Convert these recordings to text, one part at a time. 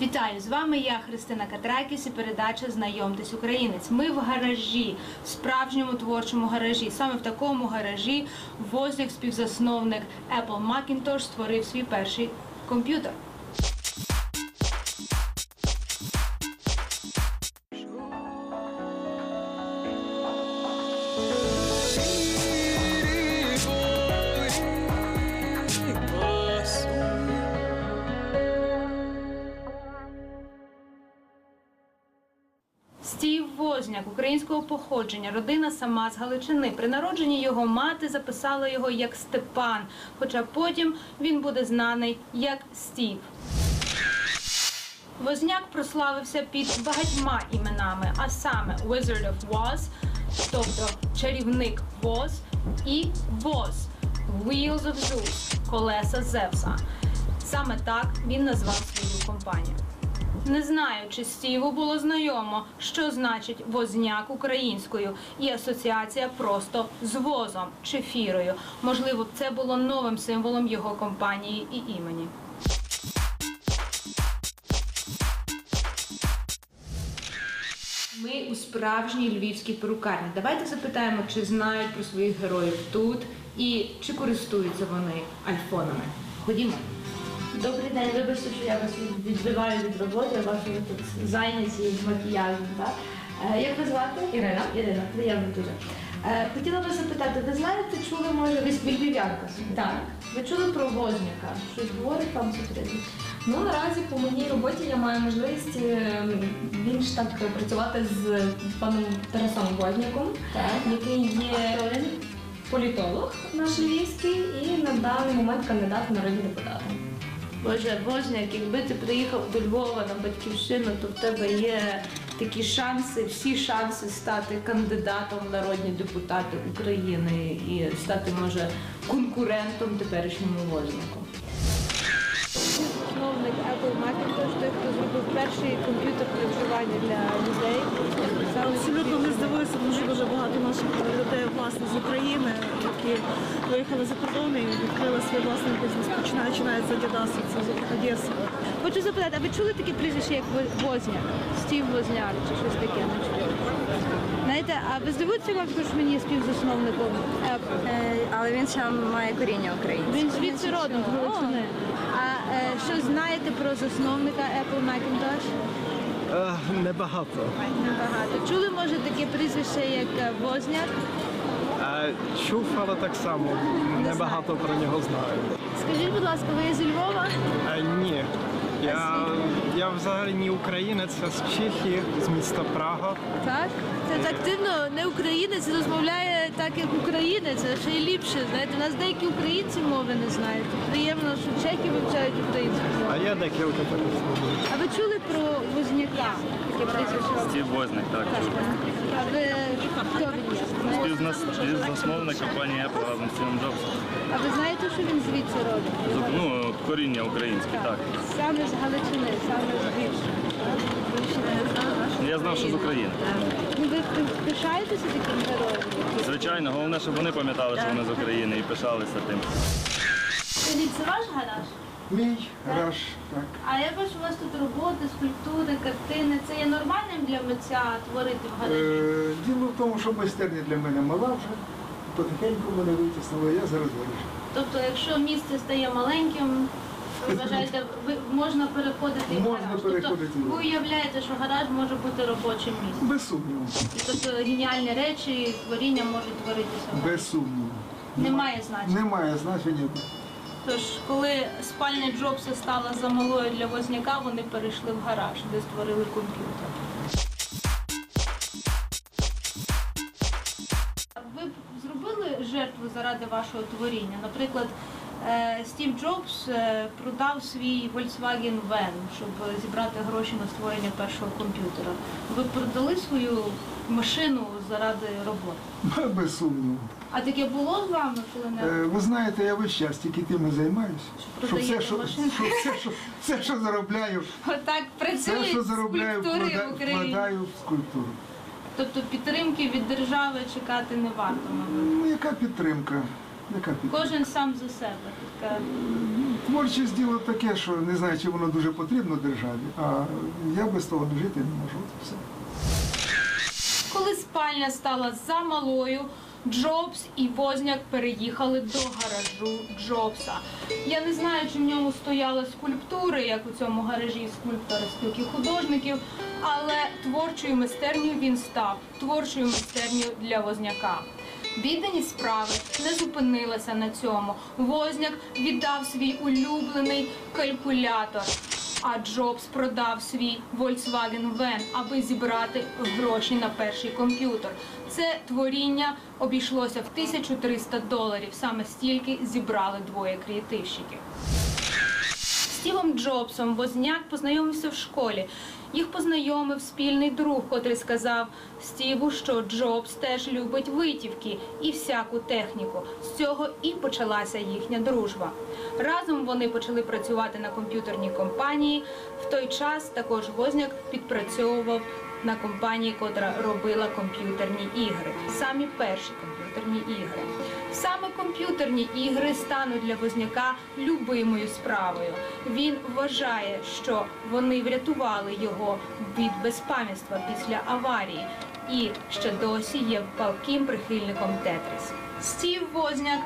Вітаю з вами я Христина Катракіс і передача Знайомтесь Українець. Ми в гаражі, в справжньому творчому гаражі. Саме в такому гаражі Возлік, співзасновник Apple Macintosh, створив свій перший комп'ютер. Українського походження, родина сама з Галичини. При народженні його мати записала його як Степан, хоча потім він буде знаний як Стів. Возняк прославився під багатьма іменами, а саме Wizard of Woz, тобто чарівник Воз, і Воз Wheels of Zeus, колеса Зевса. Саме так він назвав свою компанію. Не знаю, чи Стіву було знайомо, що значить возняк українською, і асоціація просто з возом чи фірою. Можливо, це було новим символом його компанії і імені. Ми у справжній львівській перукарні. Давайте запитаємо, чи знають про своїх героїв тут і чи користуються вони альфонами. Ходімо. Добрий день, вибачте, що я вас відбиваю від роботи, я бачу, ви тут зайняті макіяжем, так? Е, як ви звати? Ірина. Ірина, приємно дуже. Е, хотіла вас запитати, ви знаєте, чули, може, ви собі? Так. Ви чули про Возняка? Щось говорить вам прізвище? Ну наразі по моїй роботі я маю можливість е, більш так працювати з паном Тарасом Возняком, Так. який є Хто він? політолог наш львівський і на даний момент кандидат в народні депутати. Боже, Возняк, якби ти приїхав до Львова на батьківщину, то в тебе є такі шанси, всі шанси стати кандидатом в народні депутати України і стати, може, конкурентом теперішньому Возняку. Перший комп'ютер для вживання для людей. Абсолютно не здивуюся, тому що дуже багато наших людей власне з України, які виїхали за кордон і відкрили свій власний бізнес, починаючи навіть з Адідасу, це з Одеси. Хочу запитати, а ви чули таке прізвище, як Во- Возняк? Стів Возняк чи щось таке? не чули? Знаєте, а ви здивуєтеся, вам, що є співзасновником Apple? Але він ще має коріння українське. Він звідси родом, з Галичини. А е, що знаєте про засновника Apple Macintosh? Е, Небагато. Небагато. Чули, може, таке прізвище, як е, Возняк? Е, Чув, але так само. Небагато про нього знаю. Скажіть, будь ласка, ви зі Львова? Е, Ні. Я, я взагалі не українець, а з Чехії, з міста Прага. Так. Це так дивно, не українець розмовляє так, як українець, а ще й ліпше. Знаєте, у нас деякі українці мови не знають. Приємно, що чехи вивчають українську мову. А я декілька таких слів. А ви чули про Возняка? Таке прізвище? Стів Возняк, так, чув. А ви хто він є? Співзнас- Співзасновник компанії Apple разом з Стівом Джобсом. А ви знаєте, що він звідси? З- Ну, коріння українське, так. Саме з Галичини, саме з Більші. Я знав, що з України. Ну ви пишаєтеся таким героєм? Звичайно, головне, щоб вони пам'ятали, що вони з України і пишалися тим. Скажіть, це ваш гараж? Мій гараж, так. А я бачу, у вас тут роботи, скульптури, картини. Це є нормальним для митця творити в гаражі? Е, діло в тому, що майстерня для мене мала вже, потихеньку мене витіснили, я зараз вирішив. Тобто, якщо місце стає маленьким, ви вважаєте, ви можна переходити і в Можна гараж. переходити Тобто, ви уявляєте, що гараж може бути робочим місцем. Без сумніву. І тобто геніальні речі, творіння можуть творитися. в гаражі. Без сумніву. Немає значення. Немає значення. Тож, коли спальня Джобса стала замалою для Возняка, вони перейшли в гараж, де створили комп'ютер. Ви б зробили жертву заради вашого творіння? Наприклад, Стів Джобс е, продав свій Volkswagen Van, щоб зібрати гроші на створення першого комп'ютера. Ви продали свою машину заради роботи? Без сумніву. А таке було з вами коли-небудь? Е, ви знаєте, я весь час тільки тим і займаюся. Що все, що, що, все, що, все, що заробляю, Отак все, що заробляю, вклада- в Україні. вкладаю в скульптуру. Тобто підтримки від держави чекати не варто, мабуть. Ну, яка підтримка? Кожен сам за себе. Така Творчість діло таке, що не знаю, чи воно дуже потрібно державі, а я без того жити не можу. Все. Коли спальня стала замалою, Джобс і Возняк переїхали до гаражу Джобса. Я не знаю, чи в ньому стояли скульптури, як у цьому гаражі скульптора спілки художників, але творчою майстернею він став творчою майстернею для Возняка. Відданість справи не зупинилася на цьому. Возняк віддав свій улюблений калькулятор. А Джобс продав свій Volkswagen Van, аби зібрати гроші на перший комп'ютер. Це творіння обійшлося в 1300 доларів. Саме стільки зібрали двоє креативщиків. Стівом Джобсом Возняк познайомився в школі. Їх познайомив спільний друг, котрий сказав Стіву, що Джобс теж любить витівки і всяку техніку. З цього і почалася їхня дружба. Разом вони почали працювати на комп'ютерній компанії. В той час також Возняк підпрацьовував на компанії, котра робила комп'ютерні ігри. Самі перші комп'ютерні ігри. Саме комп'ютерні ігри стануть для Возняка любимою справою. Він вважає, що вони врятували його від безпам'ятства після аварії і ще досі є палким прихильником Тетріс. Стів Возняк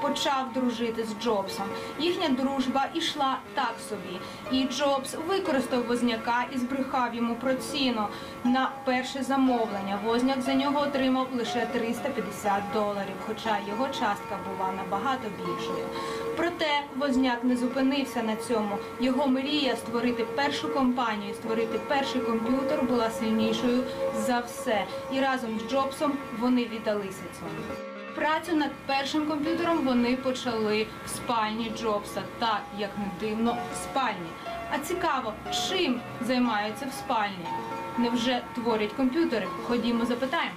почав дружити з Джобсом. Їхня дружба ішла так собі. І Джобс використав Возняка і збрехав йому про ціну на перше замовлення. Возняк за нього отримав лише 350 доларів, хоча його частка була набагато більшою. Проте Возняк не зупинився на цьому. Його мрія створити першу компанію, створити перший комп'ютер була сильнішою за все. І разом з Джобсом вони віддалися цьому. Працю над першим комп'ютером вони почали в спальні Джобса, так як не дивно, в спальні. А цікаво, чим займаються в спальні? Невже творять комп'ютери? Ходімо, запитаємо.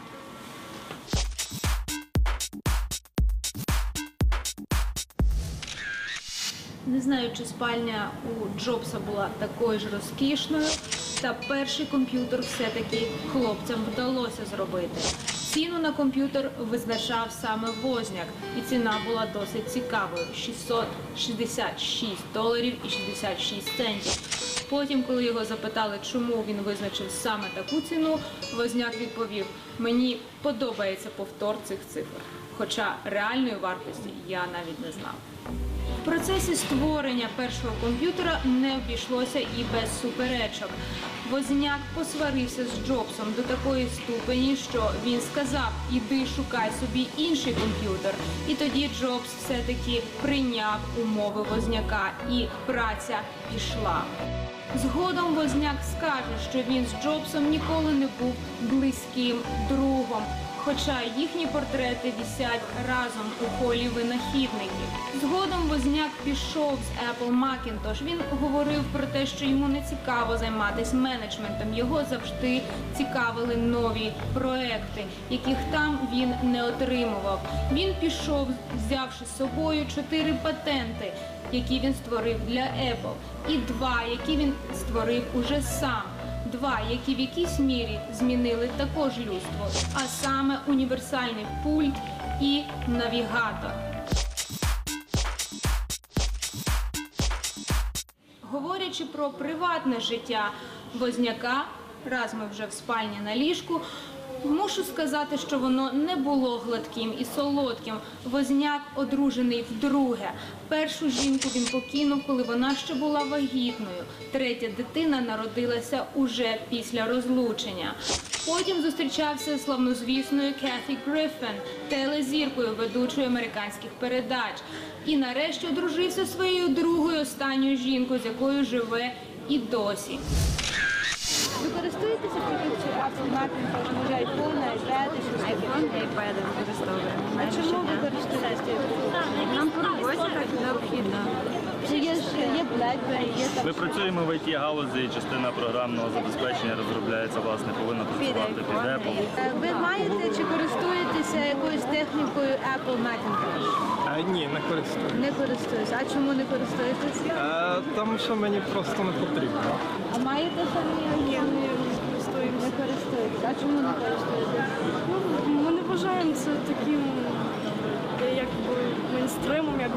Не знаю, чи спальня у Джобса була такою ж розкішною, та перший комп'ютер все-таки хлопцям вдалося зробити. Ціну на комп'ютер визначав саме Возняк, і ціна була досить цікавою 666 доларів і 66 центів. Потім, коли його запитали, чому він визначив саме таку ціну, Возняк відповів: мені подобається повтор цих цифр. Хоча реальної вартості я навіть не знав. В процесі створення першого комп'ютера не обійшлося і без суперечок. Возняк посварився з Джобсом до такої ступені, що він сказав: іди шукай собі інший комп'ютер. І тоді Джобс все-таки прийняв умови Возняка, і праця пішла. Згодом Возняк скаже, що він з Джобсом ніколи не був близьким другом. Хоча їхні портрети вісять разом у холі винахідників. Згодом Возняк пішов з Apple Macintosh. Він говорив про те, що йому не цікаво займатися менеджментом. Його завжди цікавили нові проекти, яких там він не отримував. Він пішов, взявши з собою чотири патенти, які він створив для Apple, і два, які він створив уже сам. Два, які в якійсь мірі змінили також людство, а саме універсальний пульт і навігатор. Говорячи про приватне життя Возняка, раз ми вже в спальні на ліжку. Мушу сказати, що воно не було гладким і солодким. Возняк одружений вдруге. Першу жінку він покинув, коли вона ще була вагітною. Третя дитина народилася уже після розлучення. Потім зустрічався з славнозвісною Кеті Гриффін, телезіркою ведучою американських передач. І нарешті одружився своєю другою останньою жінкою, з якою живе і досі. Ви користуєтеся Apple Macintosh, може iPhone, iPad, щось iPhone і iPad використовуємо. А чому ви користуєтеся? Нам по роботі так необхідно. Чи є є BlackBerry, є там Ми працюємо в it галузі, частина програмного забезпечення розробляється, власне, повинна працювати під Apple. Е, Ви маєте чи користуєтеся якоюсь технікою Apple Macintosh? А, ні, не користуюсь. Не користуюся. А чому не користуєтеся? А, тому що мені просто не потрібно. А маєте самі? Ні, не користуємося. Не користуєтеся. А чому не користуєтеся? Ми не вважаємо це таким, е, якби ми мейнстримом, як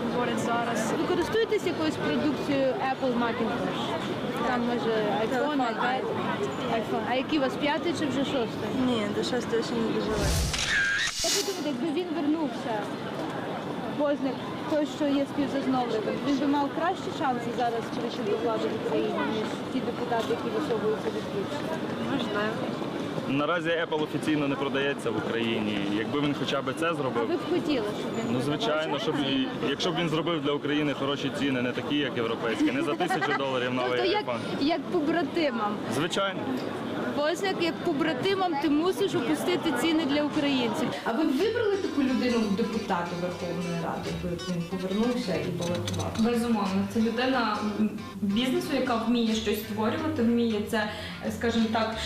говорять. Ви користуєтесь якоюсь продукцією Apple Macintosh? Там може iPhone, iPad, iPhone. А який у вас п'ятий чи вже шостий? Ні, до шостої ще не дожили. Як ви думаєте, якби він вернувся, Возник, той, що є співзасновником, він би мав кращі шанси зараз прийти до влади в Україні, ніж ті депутати, які висовуються від. Можливо. Наразі Apple офіційно не продається в Україні. Якби він хоча б це А зробив, ви б хотіли, щоб він ну звичайно, щоб якщо б він зробив для України хороші ціни, не такі, як європейські, не за тисячу доларів новий Тобто як, iPhone. як побратимам. Звичайно. Возняк, як побратимам, ти мусиш опустити ціни для українців. А ви б вибрали таку людину в депутати Верховної Ради, якби він повернувся і балотував? Безумовно, це людина бізнесу, яка вміє щось створювати, вміє це, скажімо так,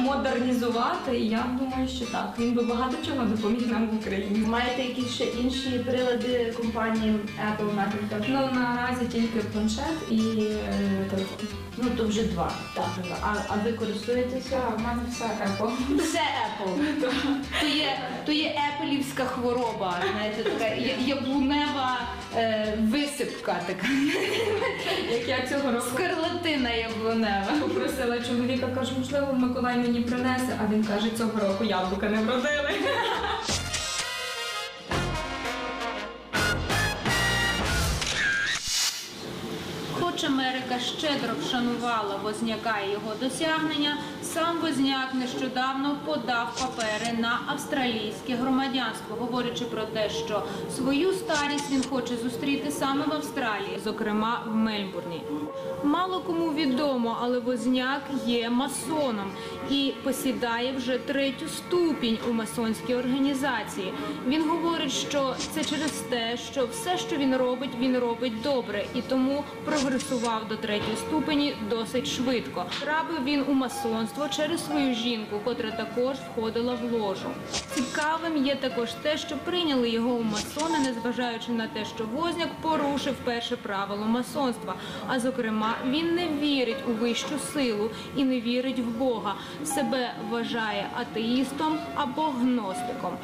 модернізувати. І я думаю, що так. Він би багато чого допоміг нам в Україні. Маєте якісь ще інші прилади компанії Apple Macintosh? Ну наразі тільки планшет і е, телефон. Ну то вже два. Так. А, а ви користуєтеся? У мене все Apple. Все Apple. То є, то є епелівська хвороба, знаєте, така я- яблунева е, висипка така. Як я цього року Скарлатина яблунева. попросила чоловіка, кажу, можливо, Миколай мені принесе, а він каже, цього року яблука не вродили. Америка щедро вшанувала Возняка і його досягнення, сам Возняк нещодавно подав папери на австралійське громадянство, говорячи про те, що свою старість він хоче зустріти саме в Австралії, зокрема в Мельбурні. Мало кому відомо, але Возняк є масоном і посідає вже третю ступінь у масонській організації. Він говорить, що це через те, що все, що він робить, він робить добре, і тому прогресував до третьої ступені досить швидко. Трапив він у масонство через свою жінку, котра також входила в ложу. Цікавим є також те, що прийняли його у масони, незважаючи на те, що Возняк порушив перше правило масонства. А зокрема, він не вірить у вищу силу і не вірить в Бога. Себе вважає атеїстом або гностиком.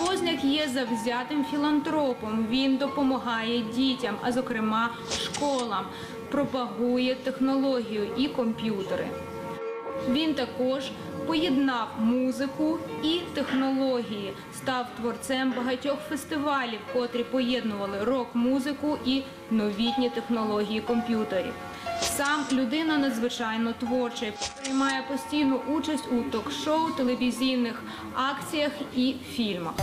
Возняк є завзятим філантропом. Він допомагає дітям, а зокрема школам, пропагує технологію і комп'ютери. Він також поєднав музику і технології, став творцем багатьох фестивалів, котрі поєднували рок-музику і новітні технології комп'ютерів. Сам людина надзвичайно творча, приймає постійну участь у ток-шоу, телевізійних акціях і фільмах.